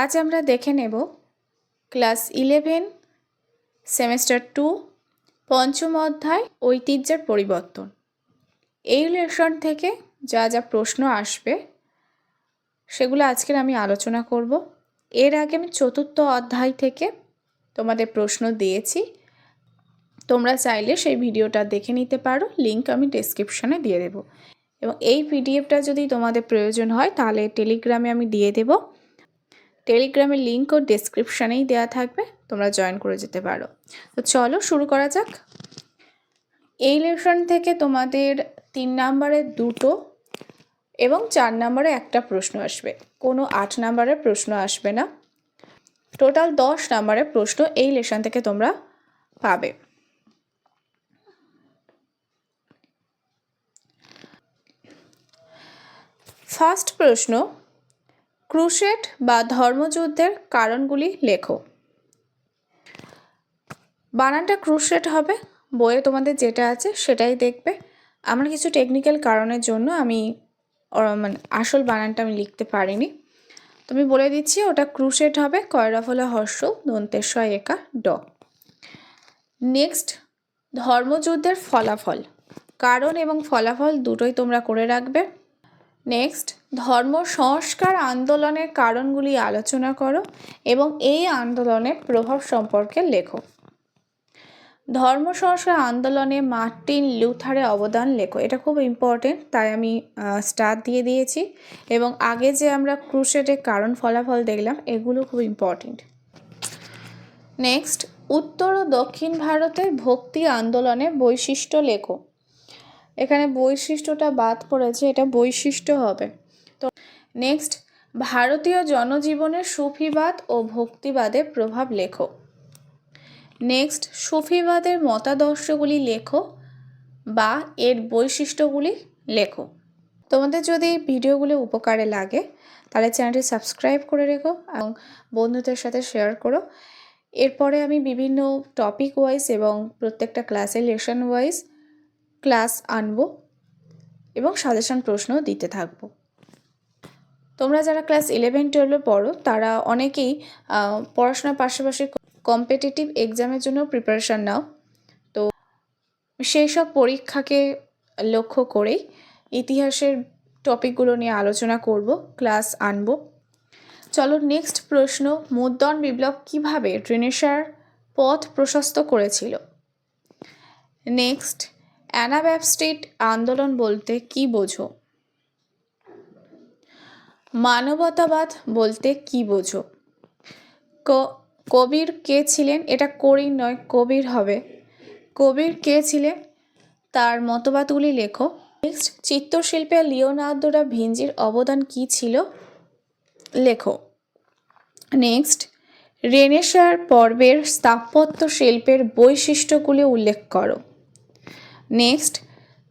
আজ আমরা দেখে নেব ক্লাস ইলেভেন, সেমেস্টার টু, পঞ্চম অধ্যায়, ঐতিহ্যের পরিবর্তন। এই লেসন থেকে যা যা প্রশ্ন আসবে, সেগুলো আজকের আমি আলোচনা করব। এর আগে আমি চতুর্থ অধ্যায় থেকে তোমাদের প্রশ্ন দিয়েছি। তোমরা চাইলে সেই ভিডিওটা দেখে নিতে পারো লিঙ্ক আমি ডেসক্রিপশনে দিয়ে দেবো। এবং এই পিডিএফটা যদি তোমাদের প্রয়োজন হয়, তাহলে টেলিগ্রামে আমি দিয়ে দেবো। টেলিগ্রামের লিঙ্কও ডেসক্রিপশানেই দেওয়া থাকবে, তোমরা জয়েন করে যেতে পারো। তো চলো শুরু করা যাক। এই লেসন থেকে তোমাদের তিন নাম্বারে দুটো এবং চার নাম্বারে একটা প্রশ্ন আসবে। কোনো আট নাম্বারের প্রশ্ন আসবে না। টোটাল দশ নাম্বারের প্রশ্ন এই লেসন থেকে তোমরা পাবে। ফার্স্ট প্রশ্ন ক্রুশেট বা ধর্মযুদ্ধের কারণগুলি লেখো। বানানটা ক্রুশেট হবে, বইয়ে তোমাদের যেটা আছে সেটাই দেখবে। আমার কিছু টেকনিক্যাল কারণের জন্য আমি মানে আসল বানানটা আমি লিখতে পারিনি। তো আমি বলে দিচ্ছি ওটা ক্রুশেট হবে, কয়রাফলা হর্ষ দন্তেশ্বয় একা, ড। নেক্সট ধর্মযুদ্ধের ফলাফল। কারণ এবং ফলাফল দুটোই তোমরা করে রাখবে। নেক্সট ধর্ম সংস্কার আন্দোলনের কারণগুলি আলোচনা করো এবং এই আন্দোলনের প্রভাব সম্পর্কে লেখো। ধর্ম সংস্কার আন্দোলনে মার্টিন লুথারের অবদান লেখো। এটা খুব ইম্পর্টেন্ট তাই আমি স্টার দিয়ে দিয়েছি। এবং আগে যে আমরা ক্রুশেটের কারণ ফলাফল দেখলাম, এগুলো খুব ইম্পর্টেন্ট নেক্সট উত্তর ও দক্ষিণ ভারতের ভক্তি আন্দোলনে বৈশিষ্ট্য লেখো। এখানে বৈশিষ্ট্যটা বাদ পড়েছে, এটা বৈশিষ্ট্য হবে। তো নেক্সট ভারতীয় জনজীবনের সুফিবাদ ও ভক্তিবাদের প্রভাব লেখো। নেক্সট সুফিবাদের মতাদর্শগুলি লেখো বা এর বৈশিষ্ট্যগুলি লেখো। তোমাদের যদি এই ভিডিওগুলো উপকারে লাগে, তাহলে চ্যানেলটি সাবস্ক্রাইব করে রেখো এবং বন্ধুদের সাথে শেয়ার করো। এরপরে আমি বিভিন্ন টপিক ওয়াইজ এবং প্রত্যেকটা ক্লাসের লেসন ওয়াইজ ক্লাস আনব এবং সাজেশন প্রশ্ন দিতে থাকব। তোমরা যারা ক্লাস ইলেভেন টুয়েলভে পড়ো, তারা অনেকেই পড়াশোনার পাশাপাশি কম্পিটিটিভ এক্সামের জন্য প্রিপারেশান নাও। তো সেই সব পরীক্ষাকে লক্ষ্য করেই ইতিহাসের টপিকগুলো নিয়ে আলোচনা করব, ক্লাস আনব। চলো নেক্সট প্রশ্ন, মুদ্রণ বিপ্লব কীভাবে ট্রেনেশার পথ প্রশস্ত করেছিল? নেক্সট অ্যানাব্যাপস্টিট আন্দোলন বলতে কি বোঝো? মানবতাবাদ বলতে কি বোঝো? কবির কে ছিলেন? এটা করির নয়, কবির হবে। কবির কে ছিলেন? তার মতবাদগুলি লেখো। নেক্সট, চিত্রশিল্পে লিওনার্দোরা ভিঞ্জির অবদান কি ছিল? লেখো। নেক্সট, রেনেসার পর্বের স্থাপত্য শিল্পের বৈশিষ্ট্যগুলি উল্লেখ করো। নেক্সট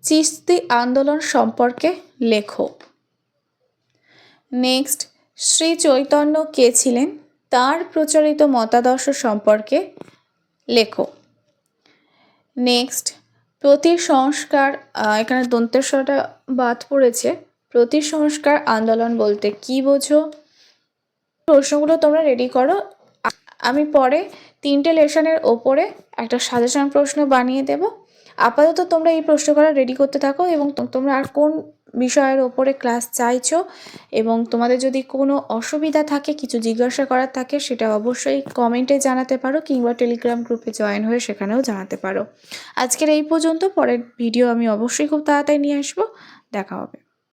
চিস্তি আন্দোলন সম্পর্কে লেখো। নেক্সট শ্রী চৈতন্য কে ছিলেন? তার প্রচলিত মতাদর্শ সম্পর্কে লেখো। নেক্সট প্রতি সংস্কার এখানে দন্তেশ্বরটা বাদ পড়েছে। প্রতি সংস্কার আন্দোলন বলতে কি বোঝো? প্রশ্নগুলো তোমরা রেডি করো। আমি পরে তিনটে লেশনের ওপরে একটা সাজেশন প্রশ্ন বানিয়ে দেবো। আপাতত তোমরা এই প্রশ্ন করা রেডি করতে থাকো এবং তোমরা আর কোন বিষয়ের ওপরে ক্লাস চাইছো এবং তোমাদের যদি কোনো অসুবিধা থাকে, কিছু জিজ্ঞাসা করার থাকে, সেটা অবশ্যই কমেন্টে জানাতে পারো কিংবা টেলিগ্রাম গ্রুপে জয়েন হয়ে সেখানেও জানাতে পারো। আজকের এই পর্যন্ত, পরের ভিডিও আমি অবশ্যই খুব তাড়াতাড়ি নিয়ে আসব। দেখা হবে।